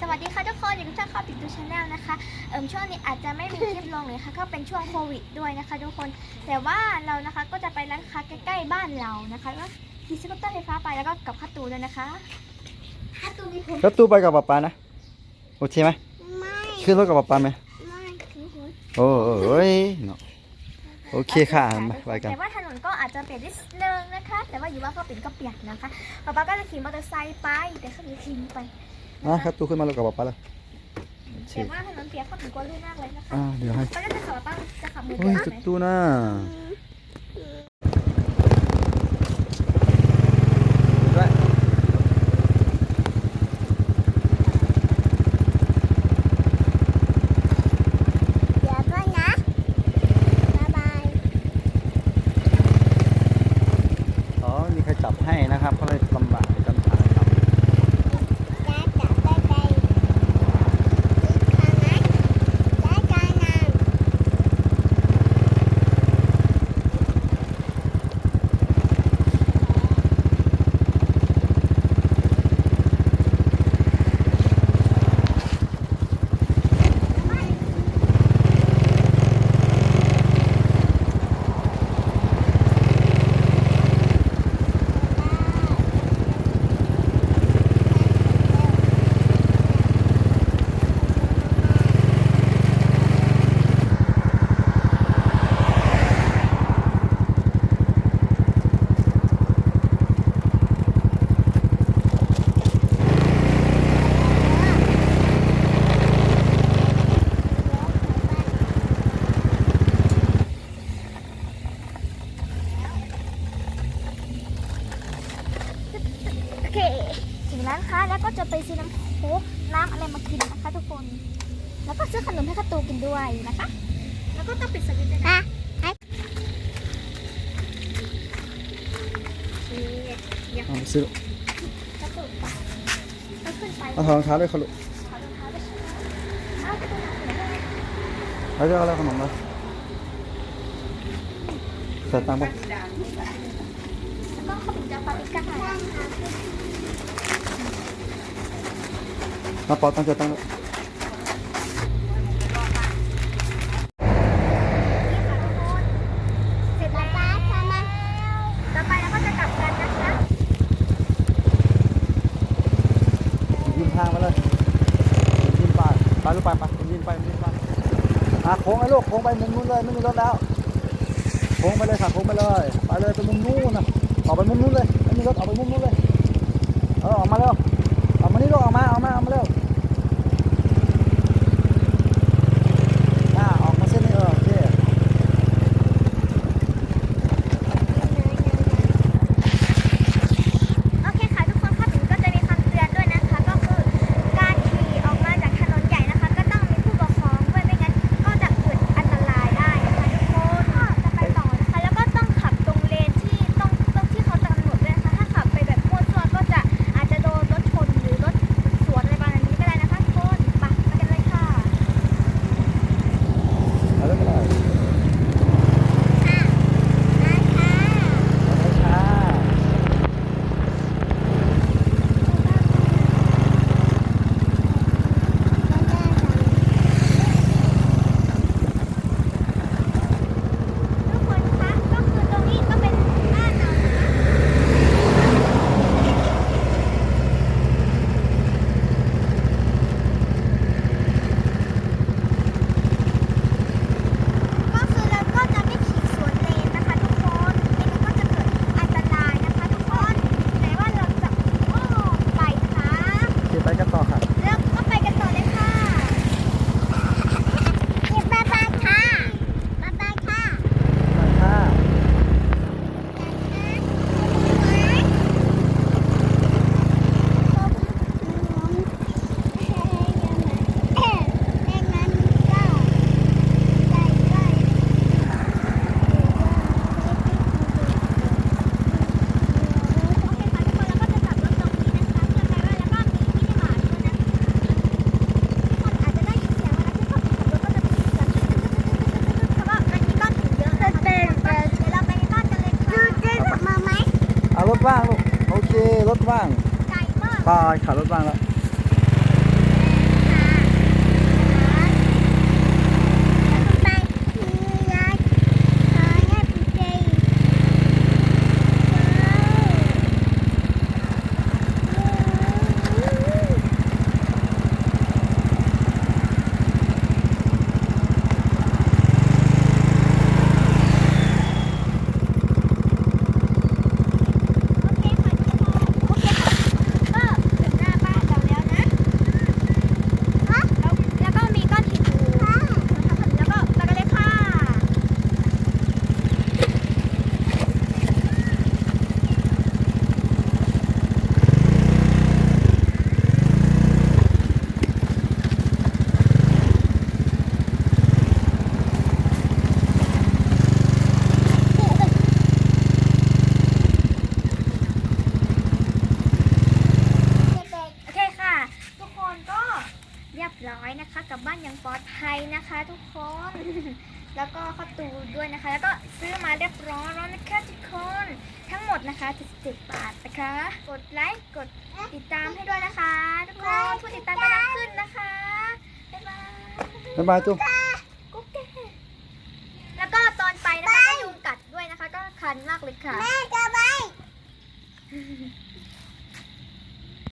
สวัสดีค่ะทุกคนอยู่กับช่องข้าวติดดูชาแนลนะคะเอิมช่วงนี้อาจจะไม่มีคลิปลงเลยค่ะก็เป็นช่วงโควิดด้วยนะคะทุกคน แต่ว่าเรานะคะก็จะไปร้านค้าใกล้ๆบ้านเรานะคะแล้วขี่สกูตเตอร์ไฟฟ้าไปแล้วก็กับข้าวตูด้วยนะคะข้าวตูมีผมแล้วตู้ไปกับป๊าป๊านะโอเคไหมไม่ขึ้นรถกับป๊าป๊าไหมไม่ถือหัวโอ้โอ้ยเนาะโอเคค่ะไปไปกันแต่ว่าถนนก็อาจจะเปลี่ยนนิดนึงนะคะ แต่ว่าอยู่ว่าก็เปลี่ยนก็เปลี่ยนนะคะป๊าป๊าก็จะขี่มอเตอร์ไซค์ไปแต่เขาจะทิ้งไป นะครับตู้ขึ้นมารถกับป๊าป๊าเลยโอเคแต่ว่าถนนเปียกเขาถึงกลัวลื่นมากเลยนะคะอ่าเดี๋ยวให้ก็จะขับป้าจะขับมือโอ้ยเดียวจุดไหม ตู้น่ะด้วย เดี๋ยวก่อนนะบ๊ายบาย อ๋อมีใครจับให้นะครับเขาเลยลำบากในการถ่ายครับ จ้าจ๋าไปไปอีกครั้งนะจ้าจ้านาง โอเค ถึงร้านค้าแล้วก็จะไปซื้อน้ำโค้กน้ำอะไรมากินนะคะทุกคน แล้วก็ซื้อขนมให้กระตูกินด้วยนะคะ แล้วก็ต้องปิดสวิตช์ด้วยนะนี่เอาไปซื้อจะเปิดปากแล้วขึ้นไปเอาถอดรองเท้าด้วยเขาลูกขอรองเท้าด้วยใช่ไหมอ้าวจะเป็นอะไรเนี่ยแล้วจะเอาอะไรขนมมาใส่ตังค์ปะแล้วก็ขนมจากปาปริก้า มาปอตังค์ใส่ตังค์ด้วยนี่ค่ะทุกคนเสร็จแล้วต่อไปเราก็จะกลับกันนะคะยืนทางมาเลยยืนไปไปลูกไปไปยืนไปยืนไปอะโค้งไอ้ลูกโค้งไปมุมนู้นเลยไม่มีรถแล้วโค้งไปเลยค่ะโค้งไปเลย ไปเลยไปมุมนู้นนะออกไปมุมนู้นเลยไม่มีรถออกไปมุมนู้นเลย เออออกมาเร็วออกมานี่ลูกออกมาออกมาออกมาเร็วอ่าออกมาเส้นนี้เออโอเค โอเคค่ะทุกคนค่ะถึงก็จะมีคำเตือนด้วยนะคะ ก็คือการขี่ออกมาจากถนนใหญ่นะคะ ก็ต้องมีผู้ปกครองด้วยไม่งั้นก็จะเกิดอันตรายได้นะคะทุกคนก็จะไปต่อนะคะ แล้วก็ต้องขับตรงเลนที่ต้องต้องที่เขากำหนดด้วยนะคะ ถ้าขับไปแบบมั่วซั่วก็จะอาจจะโดนรถชนหรือรถสวนอะไรประมาณนี้ก็ได้นะคะทุกคนไปไปกันเลยค่ะ เอาเลยก็ได้ ค่ะนะคะ เอาเลยค่ะ ทุกคนคะก็คือตรงนี้ก็เป็นบ้านเรานะคะ ก็คือเราก็จะไม่ขี่สวนเลนนะคะทุกคนไม่งั้นก็จะเกิดอันตรายนะคะทุกคนแต่ว่าเราจะอ้อมไปนะคะ โอเคไปกันต่อค่ะ แล้วก็ไปกันต่อเลยค่ะเก็บบ๊ายบายค่ะบ๊ายบายค่ะ ไปค่ะ เอารถว่างลูกโอเค รถว่าง ไกลมากไปขับรถว่างแล้ว เนะคะกลับบ้านอย่างปลอดภัย นะคะทุกคน แล้วก็เข้าตูด้วยนะคะ แล้วก็ซื้อมาเรียบร้อยแล้วนะคะทุกคน ทั้งหมดนะคะ77บาทนะคะ กดไลค์ กดติดตามให้ด้วยนะคะ ทุกคนผู้ติดตามกำลังขึ้นนะคะ บ๊ายบาย บ๊ายบายจุ๊บ